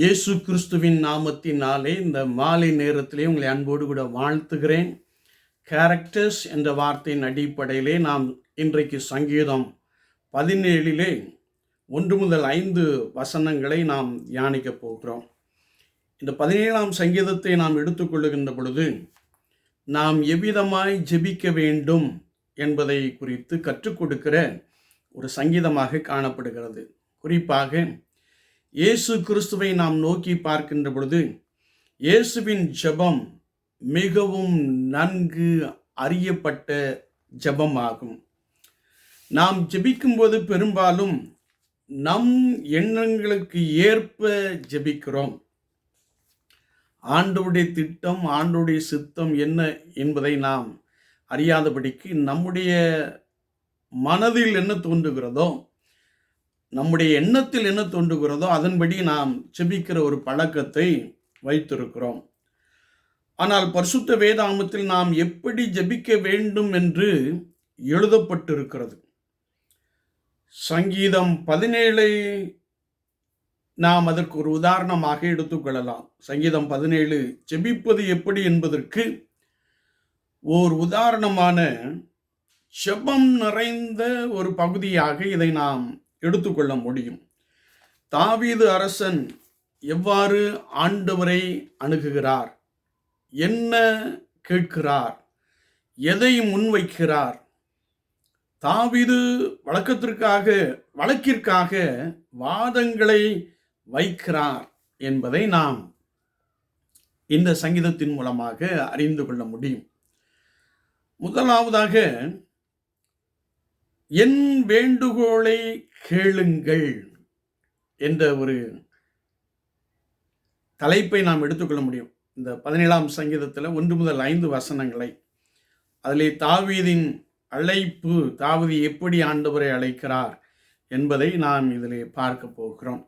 இயேசு கிறிஸ்துவின் நாமத்தினாலே இந்த மாலை நேரத்திலே உங்களை அன்போடு கூட வாழ்த்துகிறேன். கேரக்டர்ஸ் என்ற வார்த்தையின் அடிப்படையிலே நாம் இன்றைக்கு சங்கீதம் பதினேழிலே ஒன்று முதல் ஐந்து வசனங்களை நாம் தியானிக்கப் போகிறோம். இந்த பதினேழாம் சங்கீதத்தை நாம் எடுத்துக்கொள்ளுகின்ற பொழுது நாம் எவ்விதமாய் ஜெபிக்க வேண்டும் என்பதை குறித்து கற்றுக் கொடுக்கிற ஒரு சங்கீதமாக காணப்படுகிறது. குறிப்பாக இயேசு கிறிஸ்துவை நாம் நோக்கி பார்க்கின்ற பொழுது இயேசுவின் ஜெபம் மிகவும் நன்கு அறியப்பட்ட ஜெபமாகும். நாம் ஜெபிக்கும்போது பெரும்பாலும் நம் எண்ணங்களுக்கு ஏற்ப ஜெபிக்கிறோம். ஆண்டோடைய திட்டம் ஆண்டோடைய சித்தம் என்ன என்பதை நாம் அறியாதபடிக்கு நம்முடைய மனதில் என்ன தோன்றுகிறதோ நம்முடைய எண்ணத்தில் என்ன தோன்றுகிறதோ அதன்படி நாம் செபிக்கிற ஒரு பழக்கத்தை வைத்திருக்கிறோம். ஆனால் பரிசுத்த வேதாமத்தில் நாம் எப்படி ஜெபிக்க வேண்டும் என்று எழுதப்பட்டிருக்கிறது. சங்கீதம் பதினேழை நாம் அதற்கு ஒரு உதாரணமாக எடுத்துக்கொள்ளலாம் சங்கீதம் பதினேழு ஜெபிப்பது எப்படி என்பதற்கு ஓர் உதாரணமான செபம் நிறைந்த ஒரு பகுதியாக இதை நாம் எடுத்துக்கொள்ள முடியும். தாவீது அரசன் எவ்வாறு ஆண்டவரை அணுகுகிறார்? என்ன கேட்கிறார்? எதை முன்வைக்கிறார்? தாவீது வழக்கத்திற்காக வழக்கிற்காக வாதங்களை வைக்கிறார் என்பதை நாம் இந்த சங்கீதத்தின் மூலமாக அறிந்து கொள்ள முடியும். முதலாவதாக என் வேண்டுகோளை கேளுங்கள் என்ற ஒரு தலைப்பை நாம் எடுத்துக்கொள்ள முடியும். இந்த பதினேழாம் சங்கீதத்தில் ஒன்று முதல் ஐந்து வசனங்களை. அதிலே தாவீதின் அழைப்பு தாவதி எப்படி ஆண்டவரை அழைக்கிறார் என்பதை நாம் இதிலே பார்க்க போகிறோம்.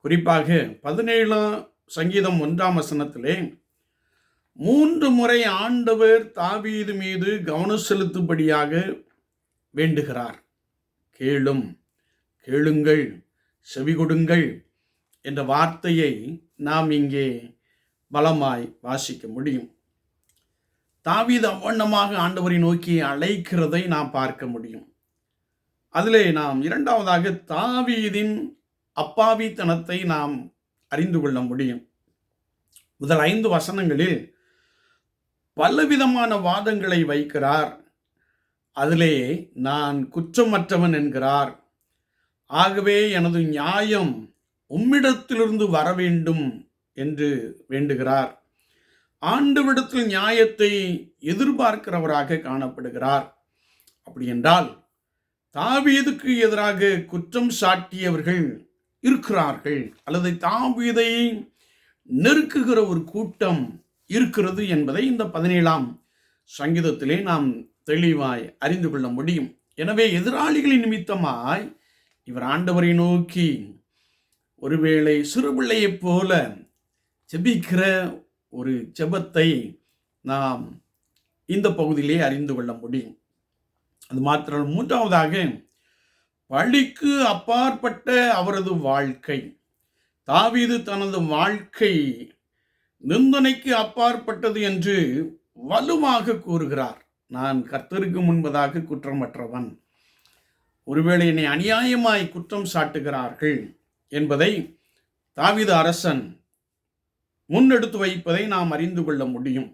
குறிப்பாக பதினேழாம் சங்கீதம் ஒன்றாம் வசனத்திலே மூன்று முறை ஆண்டவர் தாவீது மீது கவனம் செலுத்தும்படியாக வேண்டுகிறார். கேளும் கேளுங்கள் செவி கொடுங்கள் என்ற வார்த்தையை நாம் இங்கே பலமாய் வாசிக்க முடியும். தாவீது அவ்வண்ணமாக ஆண்டவரை நோக்கி அழைக்கிறதை நாம் பார்க்க முடியும். அதிலே நாம் இரண்டாவதாக தாவீதின் அப்பாவித்தனத்தை நாம் அறிந்து கொள்ள முடியும். முதல் ஐந்து வசனங்களில் பலவிதமான வாதங்களை வைக்கிறார். அதிலே நான் குற்றமற்றவன் என்கிறார். ஆகவே எனது நியாயம் உம்மிடத்திலிருந்து வர வேண்டும் என்று வேண்டுகிறார். ஆண்டுவிடத்தில் நியாயத்தை எதிர்பார்க்கிறவராக காணப்படுகிறார். அப்படி என்றால் தாவீதுக்கு எதிராக குற்றம் சாட்டியவர்கள் இருக்கிறார்கள். அல்லது தாவீதை நெருக்குகிற ஒரு கூட்டம் இருக்கிறது என்பதை இந்த பதினேழாம் சங்கீதத்திலே நாம் தெளிவாய் அறிந்து கொள்ள முடியும். எனவே எதிராளிகளின் நிமித்தமாய் இவர் ஆண்டவரை நோக்கி ஒருவேளை சிறுபிள்ளையைப் போல ஜெபிக்கிற ஒரு ஜெபத்தை நாம் இந்த பகுதியிலே அறிந்து கொள்ள முடியும். அது மாத்திரம் மூன்றாவதாக பழிக்கு அப்பாற்பட்ட அவரது வாழ்க்கை தாவீது தனது வாழ்க்கை நிந்தனைக்கு அப்பாற்பட்டது என்று வலுவாக கூறுகிறார். நான் கர்த்தருக்கு முன்பதாக குற்றமற்றவன். ஒருவேளை என்னை அநியாயமாய் குற்றம் சாட்டுகிறார்கள் என்பதை தாவித அரசன் முன்னெடுத்து வைப்பதை நாம் அறிந்து கொள்ள முடியும்.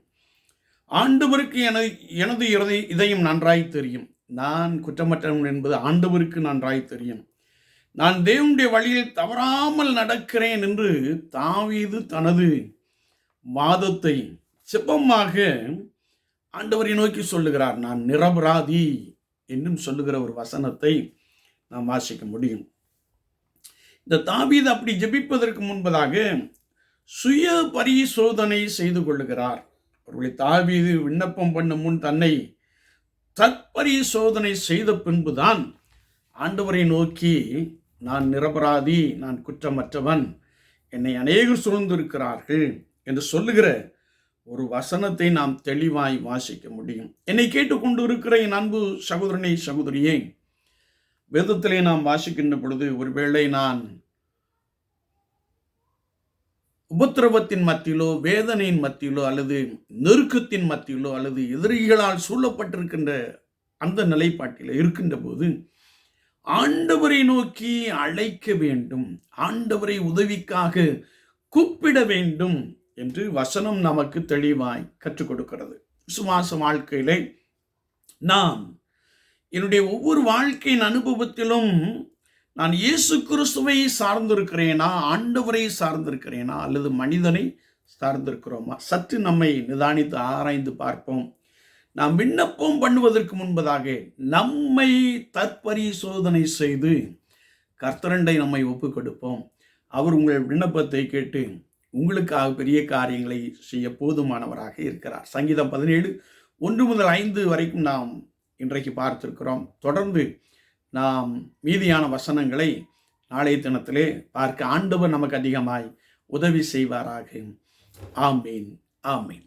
ஆண்டவருக்கு எனது எனது இறுதி இதயம் நன்றாய் தெரியும். நான் குற்றமற்றவன் என்பது ஆண்டவருக்கு நன்றாய் தெரியும். நான் தேவனுடைய வழியில் தவறாமல் நடக்கிறேன் என்று தாவீது தனது வாதத்தை செப்பமாக ஆண்டவரை நோக்கி சொல்லுகிறார் நான் நிரபராதி என்றும் சொல்லுகிற ஒரு வசனத்தை நாம் வாசிக்க முடியும். இந்த தாபீது அப்படி ஜெபிப்பதற்கு முன்பதாக சுய பரிசோதனை செய்து கொள்ளுகிறார். அவர்களை தாபீது விண்ணப்பம் பண்ணும் முன் தன்னை தற்பரிசோதனை செய்த பின்புதான் ஆண்டவரை நோக்கி நான் நிரபராதி நான் குற்றமற்றவன் என்னை அநேகர் சூழ்ந்திருக்கிறார்கள் என்று சொல்லுகிற ஒரு வசனத்தை நாம் தெளிவாய் வாசிக்க முடியும். என்னை கேட்டுக்கொண்டு இருக்கிற என் அன்பு சகோதரனை சகோதரியே வேதத்திலே நாம் வாசிக்கின்ற பொழுது ஒருவேளை நான் உபத்திரவத்தின் மத்தியிலோ வேதனையின் மத்தியிலோ அல்லது நெருக்கத்தின் மத்தியிலோ அல்லது எதிரிகளால் சூழப்பட்டிருக்கின்ற அந்த நிலைப்பாட்டில் இருக்கின்ற போது ஆண்டவரை நோக்கி அழைக்க வேண்டும் ஆண்டவரை உதவிக்காக கூப்பிட வேண்டும் என்று வசனம் நமக்கு தெளிவாய் கற்றுக் கொடுக்கிறது. விசுவாச வாழ்க்கையிலே நாம் என்னுடைய ஒவ்வொரு வாழ்க்கையின் அனுபவத்திலும் நான் இயேசு கிறிஸ்துவை சார்ந்திருக்கிறேனா ஆண்டவரை சார்ந்திருக்கிறேனா அல்லது மனிதனை சார்ந்திருக்கிறோமா? சற்று நம்மை நிதானித்து ஆராய்ந்து பார்ப்போம். நாம் விண்ணப்பம் பண்ணுவதற்கு முன்பதாக நம்மை தற்பரிசோதனை செய்து கர்த்தரண்டை நம்மை ஒப்புக் கொடுப்போம் அவர் உங்கள் விண்ணப்பத்தை கேட்டு உங்களுக்காக பெரிய காரியங்களை செய்ய போதுமானவராக இருக்கிறார். சங்கீதம் பதினேழு ஒன்று முதல் ஐந்து வரைக்கும் நாம் இன்றைக்கு பார்த்திருக்கிறோம். தொடர்ந்து நாம் மீதியான வசனங்களை நாளைய தினத்திலே பார்க்க ஆண்டவர் நமக்கு அதிகமாய் உதவி செய்வாராக. ஆமீன் ஆமீன்.